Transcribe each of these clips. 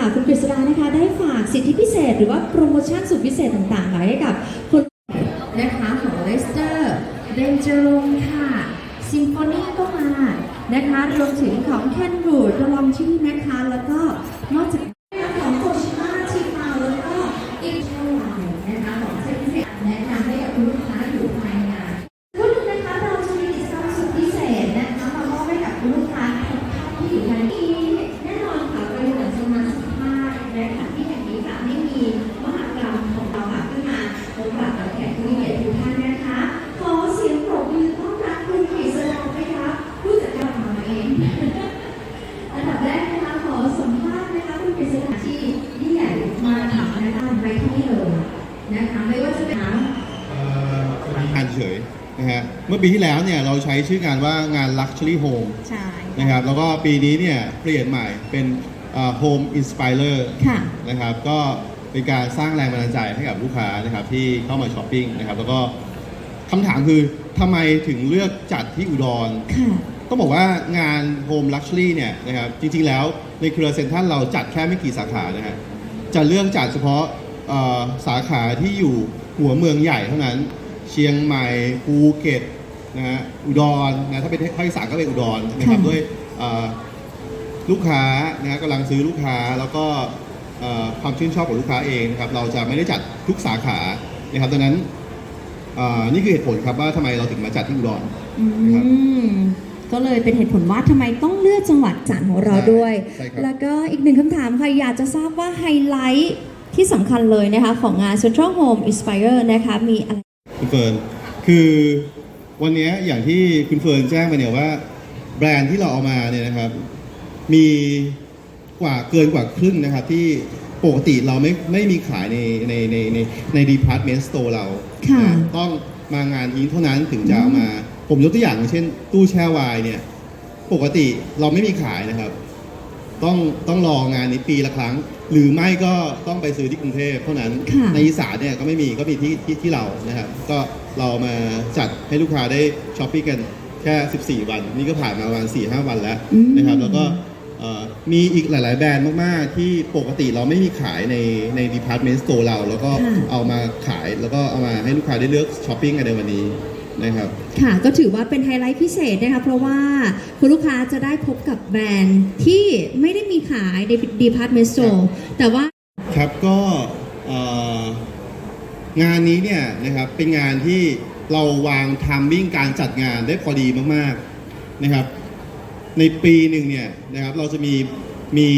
ค่ะ คุณกฤษดานะคะ ได้ฝากสิทธิพิเศษ หรือว่าโปรโมชั่นสุดพิเศษต่างๆมาให้กับคนนะคะของเลสเตอร์เบนจรงค่ะซิมโฟนีก็มานะคะ รวมถึงของแคนบูดลองชื่อนะคะ แล้วก็นอกจาก นะคะไม่ว่าจะเป็นงานเฉยนะฮะเมื่อปีที่แล้วเนี่ยเราใช้ชื่องานว่างาน Luxury Home ใช่นะครับแล้วก็ปีนี้เนี่ยเปลี่ยนใหม่เป็นเอ่อ Home Inspirer ค่ะ นะครับก็เป็นการสร้างแรงบันดาลใจให้กับลูกค้านะครับที่เข้ามาช้อปปิ้งนะครับแล้วก็คำถามคือทำไมถึงเลือกจัดที่อุดร ค่ะ ต้องบอกว่างาน Home Luxury เนี่ยนะครับจริงๆแล้วในเครือเซ็นทรัลเราจัดแค่ไม่กี่สาขานะฮะจะเลือกจัดเฉพาะเอ่อ สาขาที่อยู่หัวเมืองใหญ่เท่านั้น เชียงใหม่ภูเก็ตนะฮะอุดรนะถ้าเป็นภาคอีสานก็เป็นอุดรนะครับค่ะด้วยเอ่อลูกค้านะฮะกำลังซื้อลูกค้าแล้วก็เอ่อความชื่นชอบของลูกค้าเองนะครับเราจะไม่ได้จัดทุกสาขานะครับดังนั้นเอ่อนี่คือเหตุผลครับว่าทำไมเราถึงมาจัดที่อุดรอืครับมก็เลยเป็นเหตุผลว่าทำไมต้องเลือกจังหวัดจันทร์ของเราด้วยใช่ครับแล้วก็อีกหนึ่งคำถามค่ะอยากจะทราบว่าไฮไลท์ ที่สำคัญเลยนะคะของงาน Central Home Inspire นะคะมีอะไรคุณเฟิร์นคือวันนี้อย่างที่คุณเฟิร์นแจ้งมาเนี่ยว่า แบรนด์ที่เราเอามาเนี่ยนะครับ มีกว่าเกินกว่าครึ่งนะครับที่ปกติเราไม่ไม่มีขายในในในในในดีพาร์ตเมนต์สโตร์เราค่ะ นะต้องมางานนี้เท่านั้นถึงจะเอามา ผมยกตัวอย่างเช่น ตู้แช่ไวน์เนี่ย ปกติเราไม่มีขายนะครับ ต้องต้องรองานนี้ปีละครั้ง หรือไม่ก็ต้องไปซื้อที่กรุงเทพเท่านั้น ค่ะ ในอีสานเนี่ยก็ไม่มีก็มีที่ที่ที่เรานะครับ ก็เรามาจัดให้ลูกค้าได้ช้อปปิ้งกันแค่ 14 วัน นี่ก็ผ่านมาประมาณ4-5 วันแล้วอืมนะครับ แล้วก็เอ่อมีอีกหลาย ๆ แบรนด์มาก ๆ ที่ปกติเราไม่มีขายในใน department store เรา แล้วก็เอามาขายแล้วก็เอามาให้ลูกค้าได้เลือกช้อปปิ้งกันในวันนี้ นะครับ ค่ะก็ถือว่าเป็นไฮไลท์พิเศษนะคะเพราะว่าคุณลูกค้าจะได้พบกับแบรนด์ที่ไม่ได้มีขายใน Department Store แต่ว่าครับก็เอ่องานนี้เนี่ยนะครับเป็นงานที่เราวางทามมิ่งการจัดงานได้พอดีมากๆนะครับ ในปีหนึ่งเนี่ยนะครับเราจะมีมี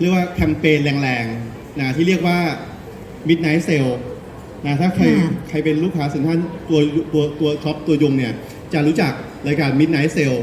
เรียกว่าแคมเปญแรงๆนะที่เรียกว่า Midnight Sale นะถ้าใครค่ะ ใครเป็นลูกค้าสินท่านตัวตัวตัวช็อปตัวยงเนี่ยจะรู้จักรายการ Midnight Sale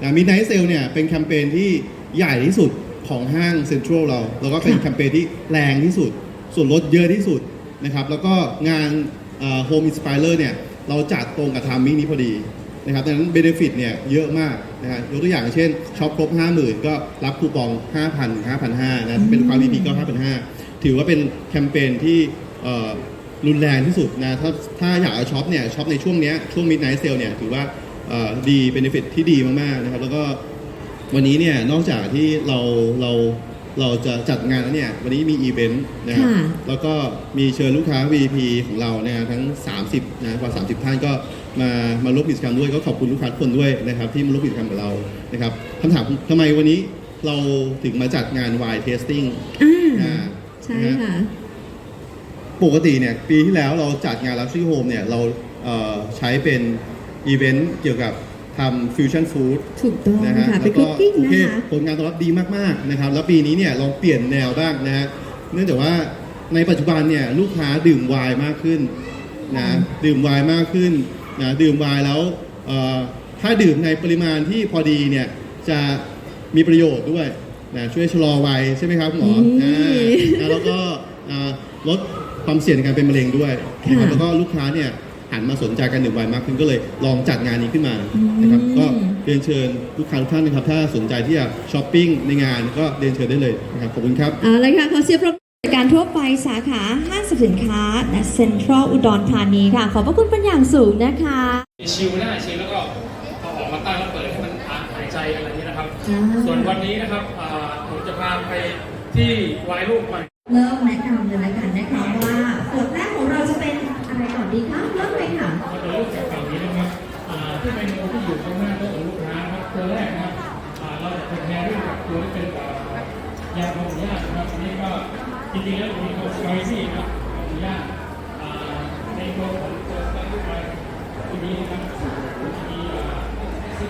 นะ Midnight Sale เนี่ยเป็นแคมเปญที่ใหญ่ที่สุดของห้างเซ็นทรัลเรา แล้วก็เป็นค่ะแคมเปญที่แรงที่สุด ส่วนลดเยอะที่สุดนะครับ แล้วก็งานเอ่อ Home Inspirer เนี่ยเราจัดตรงกับทามมิ่งนี้พอดีนะครับดังนั้นเบนฟิตเนี่ยเยอะมากนะฮะยกตัวอย่างเช่นช็อปครบ 50,000 ก็รับคูปอง 5,000 5,500นะถ้าเป็นลูกค้า VP ก็5,500 ถือว่าเป็นแคมเปญที่เอ่อ รุนแรงที่สุดนะถ้าถ้าอยากจะช็อปเนี่ยช็อปในช่วงเนี้ยช่วง Midnight Sale เนี่ยถือว่าเอ่อดีเบนฟิตที่ดีมากๆนะครับแล้วก็วันนี้เนี่ยนอกจากที่เราเราเราจะจัดงานแล้วเนี่ยวันนี้มีอีเวนต์นะครับค่ะ แล้วก็มีเชิญลูกค้า VIP ของเราเนี่ยทั้ง 30นะกว่า 30 ท่านก็มามาร่วมกิจกรรมด้วยก็ขอบคุณลูกค้าทุกคนด้วยนะครับที่มาร่วมกิจกรรมกับเรานะครับคำถามทำไมวันนี้เราถึงมาจัดงาน wine tasting อ่าอ่าใช่นะฮะ ค่ะ ปกติเนี่ยปีที่แล้วเราจัดงาน Luxury Home เนี่ยเราเอ่อใช้เป็นอีเวนต์เกี่ยวกับทำฟิวชั่นฟู้ดถูกต้องนะฮะค่ะแล้เป็นวคุก็กกิ้งโอนะเคคะ ผลงานตอบรับดีมากๆนะครับ แล้วปีนี้เนี่ยลองเปลี่ยนแนวบ้างนะฮะเนื่องจากว่าในปัจจุบันเนี่ยลูกค้าดื่มไวน์มากขึ้นนะดื่มไวน์มากขึ้นนะดื่มไวน์แล้วเอ่อถ้าดื่มในปริมาณที่พอดีเนี่ยจะมีประโยชน์ด้วยนะช่วยชะลอวัยใช่ไหมครับหมอนี่ อ่า นะแล้วก็อ่าลด ความเสี่ยงในการเป็นมะเร็งด้วยนะครับค่ะแล้วก็ลูกค้าเนี่ยหันมาสนใจการดื่มไวน์มากขึ้นก็เลยลองจัดงานนี้ขึ้นมานะครับอืมก็เรียนเชิญลูกค้าทุกท่านนะครับถ้าสนใจที่จะช้อปปิ้งในงานก็เรียนเชิญได้เลยนะครับขอบคุณครับเอาละค่ะขอเสียงปรบมือการทั่วไปสาขาห้างสรรพสินค้าและเซ็นทรัลอุดรธานีค่ะ ขอบพระคุณเป็นอย่างสูงนะคะชิลได้ชิลแล้วก็เอาออกมาตั้งแล้วเปิดให้มันหายใจอะไรนี้นะครับอ่าส่วนวันนี้นะครับอ่าผมจะพาไปที่วายรูปใหม่ เริ่มแนะนำเลยละกันนะคะว่าขวแรกของเราจะเป็นอะไรก่อนดีคะเริ่มเลยค่ะมาดูรูปจากฝั่งนี้นะครับอ่าที่เป็นตัวที่อยู่ข้างหน้าโต๊ะของลูกค้านะครับตัวแรกนะครับอ่าเราจะเป็นแนวรูปกับตัวที่เป็นอ่ายาของญาตินะครับอันนี้ก็จริงๆแล้วมีตัวสไปซี่นะครับของญาติอ่าในตัวของตัวสไปซี่ตัวนี้นะครับมีอ่า ตัด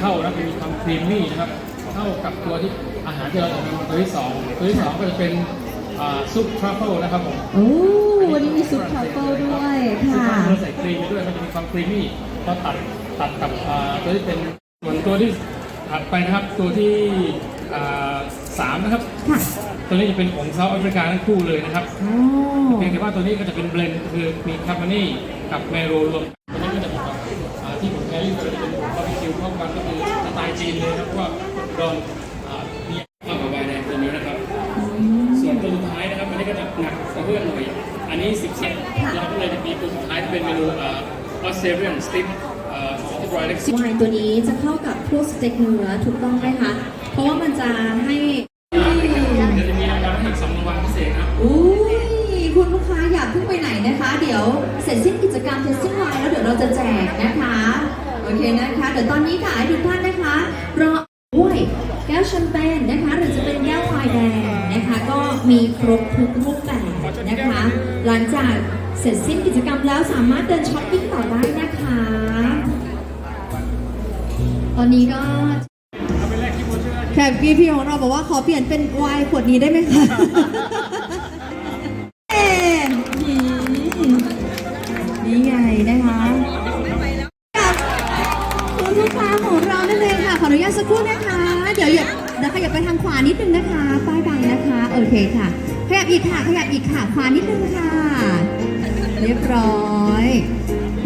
เข้านะมีความครีมมี่นะครับเข้ากับตัวที่อาหารที่เราจะทำตัวที่สองตัวที่สองก็จะเป็นอ่าซุปทรัฟเฟิลนะครับผมโอ้วันนี้มีซุปทรัฟเฟิลด้วยซุปค่ะทรัฟเฟิลใส่ครีมไปด้วยมันจะมีความครีมมี่พอตัดตัดกับอ่าตัวที่เป็นส่วนตัวที่ถัดไปนะครับตัวที่อ่าสามนะครับค่ะ ตัวนี้จะเป็นของเซาท์แอฟริกาทั้งคู่เลยนะครับโอ้เพียงแต่ว่าตัวนี้ก็จะเป็นเบลนด์คือมีคาร์บอนี่กับเมโรรวมตัวนี้ก็จะเป็นแบบอ่าที่ผมแครี่ก็จะเป็นบาร์บีคิวเข้ากันก็คือสไตล์จีนเลยครับเพราะว่าโดนอ่ามีเข้ากับไวน์แดงตัวนี้นะครับ ส่วนตัวสุดท้ายนะครับอันนี้ก็จะหนักกว่าเพื่อนหน่อยอันนี้10เซนเราก็เลยจะมีตัวสุดท้ายที่เป็นเมนูอ่าออสเตรเลียนสติ๊กอ่าที่บรอยเล็กไวน์ตัวนี้จะเข้ากับพวกสเต็กเนื้อถูกต้องไหมคะ เพราะว่ามันจะให้ อีกสองรางวัลพิเศษครับ อุ้ยคุณลูกค้าอยากเพิ่งไปไหนนะคะ เดี๋ยวเสร็จสิ้นกิจกรรม testing wine แล้วเดี๋ยวเราจะแจกนะคะ โอเคนะคะ เดี๋ยวตอนนี้ค่ะให้ทุกท่านนะคะรอด้วยแก้วแชมเปญนะคะ หรือจะเป็นแก้วไวน์แดงนะคะ ก็มีครบทุกรูปแบบนะคะ หลังจากเสร็จสิ้นกิจกรรมแล้วสามารถเดินช้อปปิ้งต่อได้นะคะ ตอนนี้ก็ แขก VIP ของเราบอกว่าขอเปลี่ยนเป็นไวน์ขวดนี้ได้ไหมคะเอ๊ะหืมนี่ไงนะคะกับคุณลูกค้าของเรานั่นเองค่ะ ขออนุญาตสักครู่นะคะ เดี๋ยวอย่าเดี๋ยวขยับไปทางขวานิดนึงนะคะ ป้ายบังนะคะ โอเคค่ะ ขยับอีกค่ะ ขยับอีกค่ะ ขวานิดนึงค่ะ เรียบร้อย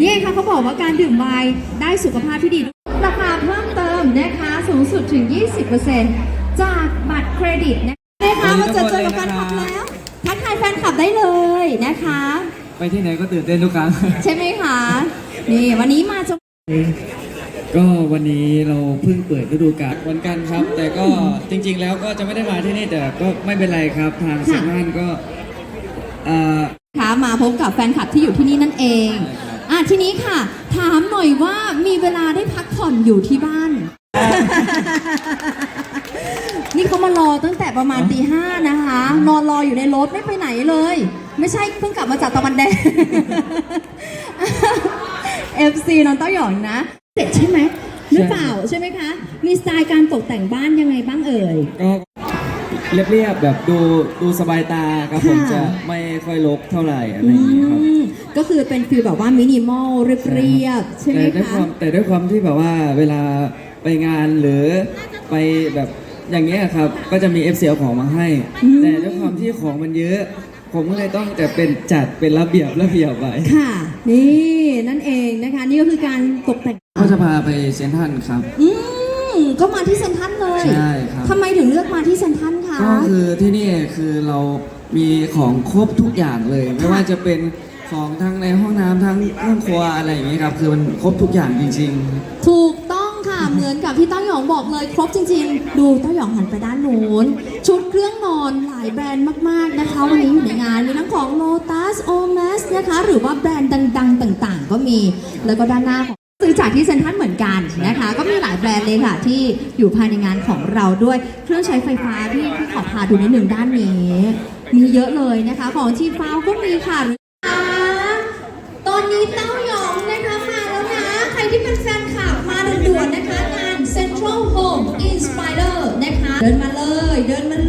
นี่ค่ะเขาบอกว่าการดื่มไวน์ได้สุขภาพที่ดี สูงสุดถึง 20%จากบัตรเครดิตนะคะมาเจอเจอกับแฟนคลับแล้วทักทายแฟนคลับได้เลยนะคะ ไปที่ไหนก็ตื่นเต้นทุกครั้ง ใช่ไหมคะ นี่วันนี้มาจังก็วันนี้เราเพิ่งเปิดฤดูกาลวันกันครับ แต่ก็จริง ๆ แล้วก็จะไม่ได้มาที่นี่แต่ก็ไม่เป็นไรครับทางเซ็นทรัลก็อ่าคะมาพบกับแฟนคลับที่อยู่ที่นี่นั่นเองใช่ครับอะทีนี้ค่ะ ถามหน่อยว่ามีเวลาได้พักผ่อนอยู่ที่บ้าน นี่เขามารอตั้งแต่ประมาณตีห้านะคะ นอนรออยู่ในรถไม่ไปไหนเลย ไม่ใช่เพิ่งกลับมาจากตะวันแดง FC น้องเต้าหยองนะเด็ดใช่ไหมหรือเปล่าใช่ไหมคะ มีสไตล์การตกแต่งบ้านยังไงบ้างเอ่ย ก็เรียบๆแบบดูดูสบายตาครับผมค่ะ จะไม่ค่อยรกเท่าไหร่อะไรอย่างนี้ครับ อืมก็คือเป็นฟีลแบบว่ามินิมอลเรียบๆใช่ไหมแต่ด้วยคคะ วามแต่ด้วยความที่แบบว่าเวลา ไปงานหรือไปแบบอย่างเงี้ยครับ ก็จะมี FC เอาของมาให้ แต่ด้วยความที่ของมันเยอะ ผมก็เลยต้องจะเป็นจัดเป็นระเบียบระเบียบไว้ค่ะ นี่นั่นเองนะคะ นี่ก็คือการตกแต่งก็จะพาไปเซนทรันครับ อืมก็มาที่เซนทรันเลยใช่ครับทำไมถึงเลือกมาที่เซนทรันคะก็คือที่นี่คือเรามีของครบทุกอย่างเลย ไม่ว่าจะเป็นของทั้งในห้องน้ำทั้งเครื่องครัวอะไรอย่างนี้ครับ คือมันครบทุกอย่างจริงถูกต้องค่ะเห มือนกับที่เต้าหยองบอกเลยครบจริง ๆ ดูเต้าหยองหันไปด้านนู้น ชุดเครื่องนอนหลายแบรนด์มากๆนะคะ วันนี้อยู่ในงานมีทั้งของ Lotus o m a s นะคะ หรือว่าแบรนด์ดัง ๆ ต่างๆ ก็มี แล้วก็ด้านหน้าของซื้อจากที่เซ็นทรัลเหมือนกันนะคะ ก็มีหลายแบรนด์เลยค่ะที่อยู่ภายในงานของเราด้วยเครื่องใช้ไฟฟ้าที่ที่ขอพาดูนิดหนึ่งด้านนี้ มีเยอะเลยนะคะของทีฟ้าก็มีค่ะตอนนี้เต้าหยองนะคะมาแล้วนะ ใครที่เป็นแฟนคลับมาด่วนๆนะคะ เดินมาเลย เดินมา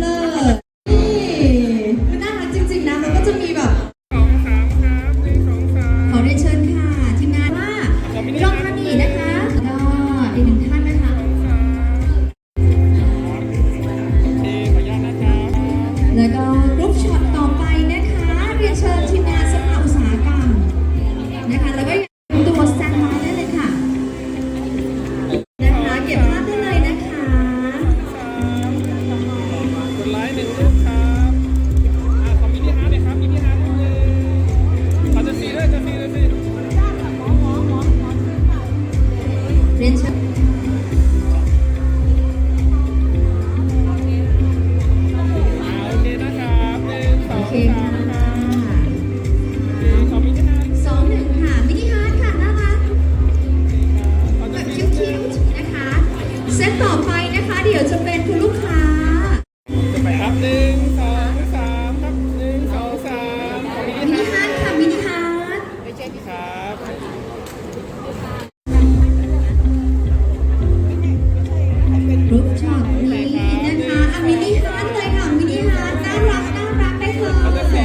รับรูปช็อตนี้นะคะอะมินิฮาร์ทเลยค่ะมินิฮาร์ทน่ารักน่ารักได้เลย โอเค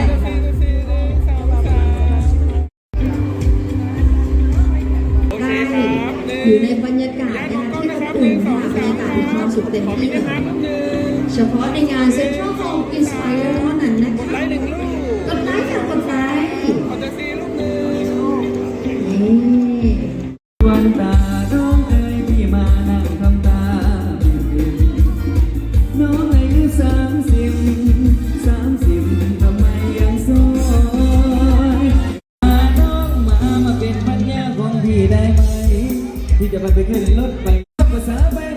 ได้ครับหนึ่งอยู่ในบรรยากาศนะคะที่อบอุ่นค่ะบรรยากาศมีความสุขเต็มขอมิที่นิเลฮาร์ยทหนึ่งเฉพาะในงาน Central Home Inspire เท่านั้นนะคะไลค์หนึ่งลู ตาน้องเอ้ยพี่มานั่งทำตาน้องอายุสามสิบสามสิบทำไมยังโสดมาน้องมามาเป็นปัญญาของพี่ได้ไหมที่จะไปเปขึ้นรถไปภาษาไป